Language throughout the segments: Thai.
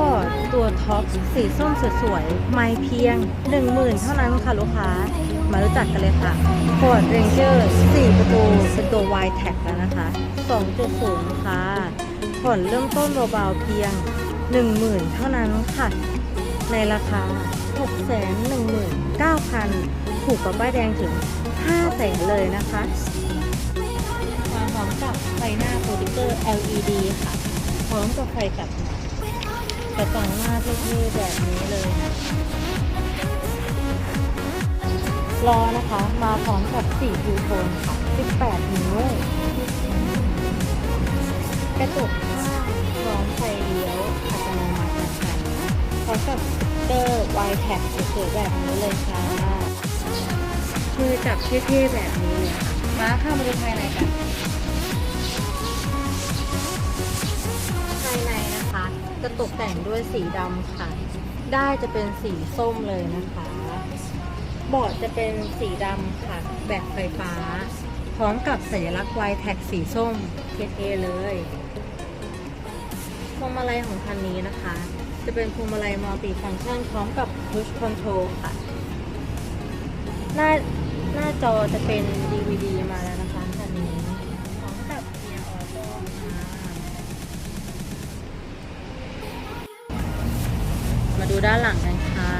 ก็ตัวท็อปสีส้มสวยๆ ไม่เพียง 10,000 เท่านั้นค่ะลูกค้า มารู้จักกันเลยค่ะ Ford Ranger 4 ประตูเป็นตัว y t a g แล้วนะคะ 2.0 ค่ะ ผ่อนเริ่มต้นเบาๆเพียง 10,000 เท่านั้นค่ะ ในราคา 619,000 ถูกกว่าป้ายแดงถึง 5แสนเลยนะคะมาพร้อมกับไฟหน้าโปรดิเตอร์ LED ค่ะ พร้อมกับไฟกับ กระจังหน้าเท่ๆแบบนี้เลยล้อนะคะ มาพร้อมกับ4ยูโทนค่ะ18 นิ้ว กระจกข้างพร้อมไฟเลี้ยวอัตโนมัตินะคะพร้อมกับสติ๊กเกอร์ y t a g สวยๆแบบนี้เลยค่ะมือจับเท่ๆแบบนี้เลยค่ะ มาเข้ามาดูภายในกัน จะตกแต่งด้วยสีดำค่ะ ได้จะเป็นสีส้มเลยนะคะเบาะจะเป็นสีดำค่ะ แบบไฟฟ้า พร้อมกับสัญลักษณ์ y t a g สีส้มเทเเลยพวงมาลัยของคันนี้นะคะ จะเป็นพวงมาลัยมัลติฟังก์ชันพร้อมกับ push control ค่ะ หน้าหน้าจอจะเป็น DVD มาแล้วนะคะ มาดูด้านหลังกันค่ะ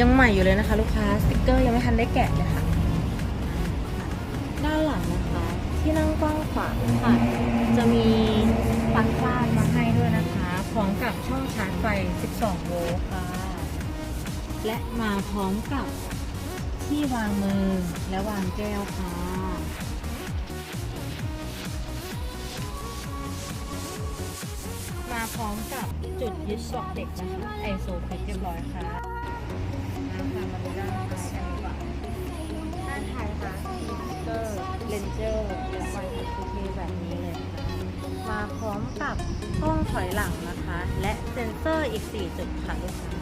ยังใหม่อยู่เลยนะคะ ลูกค้าสติกเกอร์ยังไม่ทันได้แกะเลยค่ะ ด้านหลังนะคะ ที่นั่งกว้างขวางค่ะ จะมีปลั๊กบ้านมาให้ด้วยนะคะพร้อมกับช่องชาร์จไฟ 12 โวลต์ค่ะ และมาพร้อมกับที่วางมือและวางแก้วค่ะ มาพร้อมกับจุดยึดเบาะเด็กนะคะไอโซฟิตเรียบร้อยค่ะมาค่ะมาดูด้านท้ายกันดีกว่าด้านท้ายนะคะมีสติ๊กเกอร์เลนเจอร์และไวท์ทูเคแบบนี้เลยมาพร้อมกับกล้องถอยหลังนะคะ และเซ็นเซอร์อีก 4 จุดค่ะลูกค้า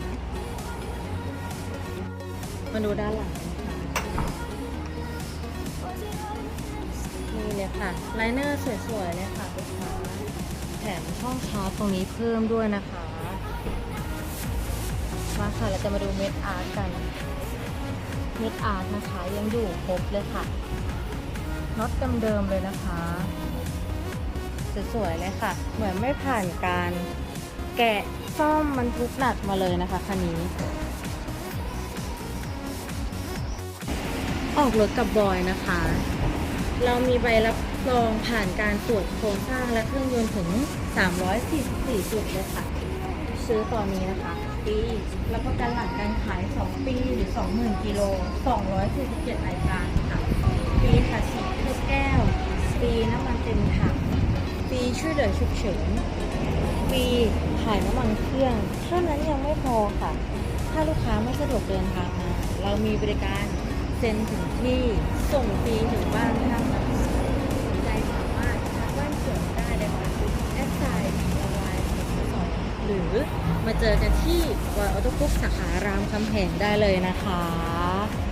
มาดูด้านหลังนี่เลยค่ะไลเนอร์สวยๆเลยค่ะ มช่องชาร์จตรงนี้เพิ่มด้วยนะคะ มาค่ะเราจะมาดูเม็ดอาร์ตกัน เม็ดอาร์ตนะคะยังอยู่ครบเลยค่ะน็อตเดิมๆเลยนะคะสวยๆเลยค่ะ เหมือนไม่ผ่านการแกะซ่อมมันทุกหนักมาเลยนะคะคันนี้ ออกรถกับบอยนะคะ เรามีใบรับ รองผ่านการตรวจโครงสร้างและเครื่องยนต์ถึง 344 จุดเลยค่ะ ซื้อตอนนี้นะคะ ปีรับประกันหลังการขาย 2 ปีหรือ 20,000 กิโล 247 รายการค่ะ ปีค่ะฉีดทุกแก้วปีน้ำมันเต็มถังปีช่วยเหลือฉุกเฉินปีถ่ายน้ำมันเครื่องเท่านั้นยังไม่พอค่ะ ถ้าลูกค้าไม่สะดวกเดินทางมา เรามีบริการเซ็นถึงที่ส่งฟรีถึงบ้านท่านนะคะ รือมาเจอกันที่วอยออโต้กุ๊กสาขารามคำแหงได้เลยนะคะ